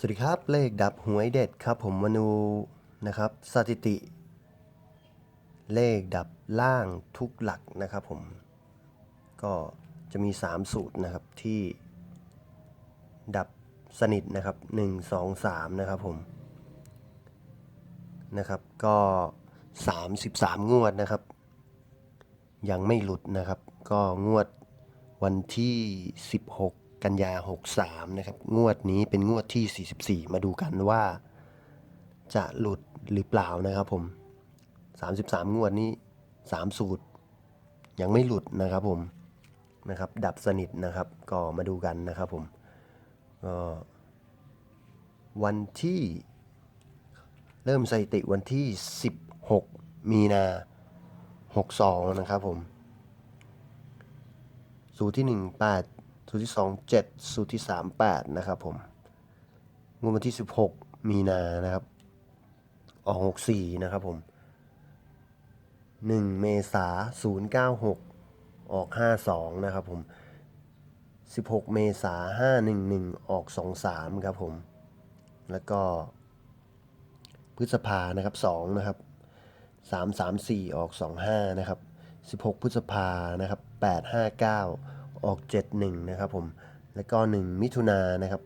สวัสดีครับ เลขดับหวยเด็ดครับผมมาดูนะครับสถิติ เลขดับล่างทุกหลักนะครับผม ก็จะมี 3 สูตรนะครับที่ดับสนิทนะครับ 1 2 3 นะครับผมนะครับก็ 33 งวดนะครับ ยังไม่หลุดนะครับ ก็งวดวันที่ 16 กันยา 63 นะครับ งวดนี้เป็นงวดที่ 44 มาดูกันว่า จะหลุดหรือเปล่านะครับผม 33 งวดนี้ 3 สูตร ยังไม่หลุดนะครับผมนะครับดับสนิทนะครับ ก็มาดูกันนะครับผมก็วันที่เริ่มสถิติวันที่ 16 มีนา 62 นะครับผม สูตรที่ 1 8 สูตรที่ 2 7 สูตรที่ 3 8 นะครับผมงวดวันที่ 16 มีนานะครับ ออก 64 นะครับผม 1 เมษา096 ออก 52 นะครับผม 16 เมษา511 ออก 23 ครับผม แล้วก็ พฤษภานะครับ 2 นะครับ 3 3 4 ออก 25 นะครับ 16 พฤษภานะครับ 8 5 9 ออก 71 นะครับผม แล้วก็ 1 มิถุนานะครับ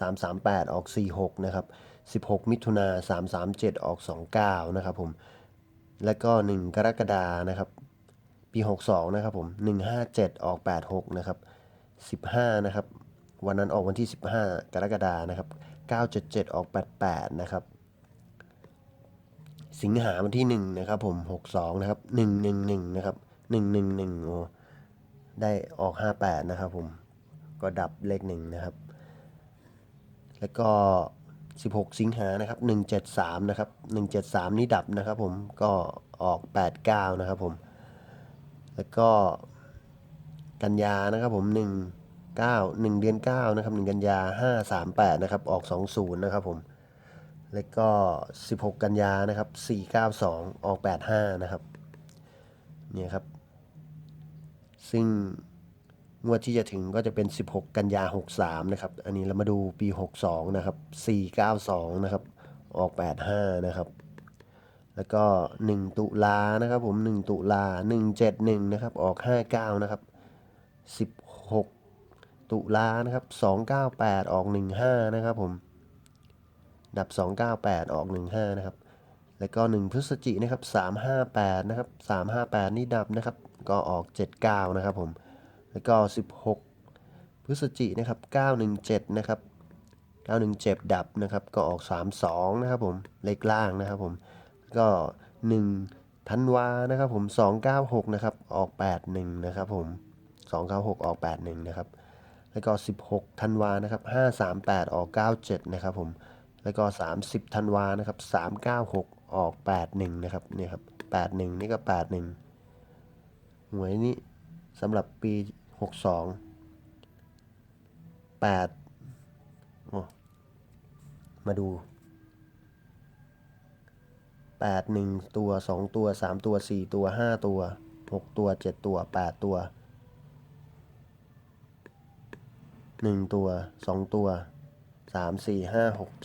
338 ออก 46 นะครับ 16 มิถุนา337 ออก 29 นะครับผม แล้วก็ 1 กรกฎานะครับ ปี 62 นะครับผม 157 ออก 86 นะครับ 15 นะครับ วันนั้นออกวันที่ 15 กรกฎานะครับ 977 ออก 88 นะครับ สิงหาวันที่หนึ่งนะครับผมหกสองนะครับหนึ่งหนึ่งหนึ่งนะครับหนึ่งหนึ่งหนึ่งโอ้ ได้ออกห้าแปดนะครับผม ก็ดับเลขหนึ่งนะครับ แล้วก็สิบหกสิงหานะครับหนึ่งเจ็ดสามนะครับหนึ่งเจ็ดสามนี่ดับนะครับผม ก็ออกแปดเก้านะครับผม แล้วก็กันยานะครับผมหนึ่งเก้าหนึ่งเดือนเก้านะครับหนึ่งกันยาห้าสามแปดนะครับ ออกสองศูนย์นะครับผม แล้วก็ 16 กันยานะครับ 492 ออก 85 นะครับ เนี่ยครับ ซึ่งงวดที่จะถึงก็จะเป็น 16 กันยา 63 นะครับ อันนี้เรามาดูปี 62 นะครับ 492 นะครับ ออก 85 นะครับ แล้วก็ 1 ตุลานะครับผม 1 ตุลา 171 นะครับ ออก 59 นะครับ 16 ตุลานะครับ 298 ออก 15 นะครับผม ดับ 298 ออก 15 นะครับ แล้วก็ 1 พฤศจิกนะครับ 358 นะครับ 358 นี่ดับนะครับ ก็ออก 79 นะครับผม แล้วก็ 16 พฤศจิกนะครับ 917 นะครับ 917 ดับนะครับ ก็ออก 32 นะครับผม เลขล่างนะครับผม ก็ 1 ธันวา นะครับผม 296 นะครับ ออก 81 นะครับผม 296 ออก 81 นะครับ แล้วก็ 16 ธันวา นะครับ 538 ออก 97 นะครับผม แล้วก็ 30 ธันวา นะครับ 396 ออก 81 นะครับ เนี่ยครับ 81 นี่ก็ 81ห วยนี้สำหรับปี 62 8โอ้มาดู 8 1 ตัว 2 ตัว 3 ตัว 4 ตัว 5 ตัว 6 ตัว 7 ตัว 8 ตัว 1 ตัว 2 ตัว 3 4 5 6 7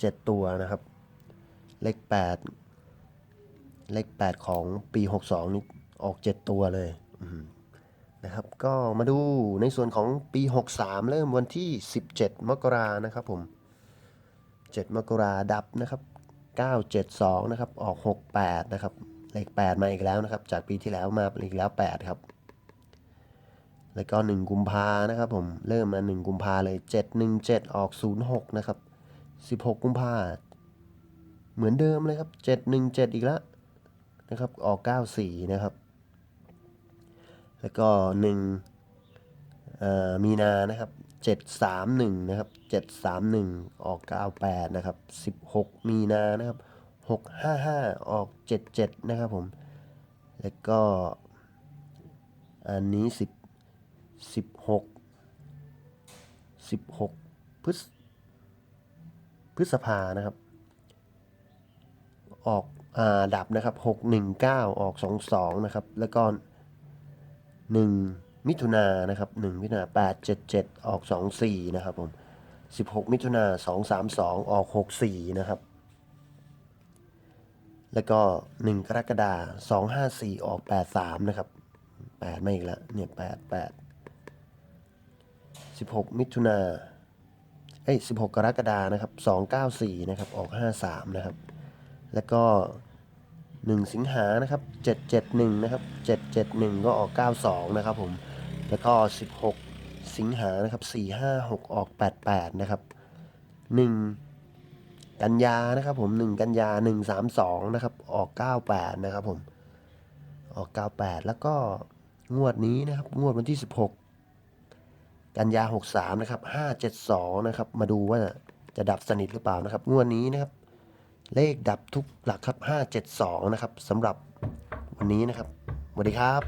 เจ็ดตัวนะครับ เลขแปดเลขแปดของปีหกสองนี่ ออกเจ็ดตัวเลยนะครับ ก็มาดูในส่วนของปีหกสามเริ่มวันที่สิบเจ็ดมกรานะครับผมเจ็ดมกราดับนะครับเก้าเจ็ดสองนะครับ ออกหกแปดนะครับ เลขแปดมาอีกแล้วนะครับ จากปีที่แล้วมาอีกแล้วแปดครับ แล้วก็หนึ่งกุมภานะครับผม เริ่มมาหนึ่งกุมภาเลยเจ็ดหนึ่งเจ็ดออกศูนย์หกนะครับ 16 กุมภาเหมือนเดิมเลยครับ 717 อีกแล้วนะครับ ออก 94 นะครับ แล้วก็1เอ่อมีนานะครับ731นะครับ731ออก98นะครับ16มีนานะครับ655ออก77นะครับผม แล้วก็อันนี้10 16 16พฤษพฤษภานะครับ ออก อ่า ดับนะครับ619ออก22นะครับ แล้วก็ 1 มิถุนายนนะครับ1มิถุนายน877 ออก 24 นะครับผม 16 มิถุนา232 ออก 64 นะครับ แล้วก็ 1 กรกฎาคม254 ออก 83 นะครับ8มาอีกแล้วเนี่ย8 8 16 มิถุนาเอ้ย16 กรกฎาคมนะครับ 294 นะครับ ออก 53 นะครับ แล้วก็ 1 สิงหานะครับ 771 นะครับ 771 ก็ออก 92 นะครับผม แล้วก็ 16 สิงหานะครับ 456 ออก 88 นะครับ 1 กันยานะครับผม 1 กันยา 132 นะครับ ออก 98 นะครับผม ออก 98 แล้วก็งวดนี้นะครับ งวดวันที่ 16 กันยา 63 นะครับ 572 นะครับ มาดูว่าจะดับสนิทหรือเปล่านะครับ งวดนี้นะครับ เลขดับทุกหลักครับ 572 นะครับสำหรับวันนี้นะครับสวัสดีครับ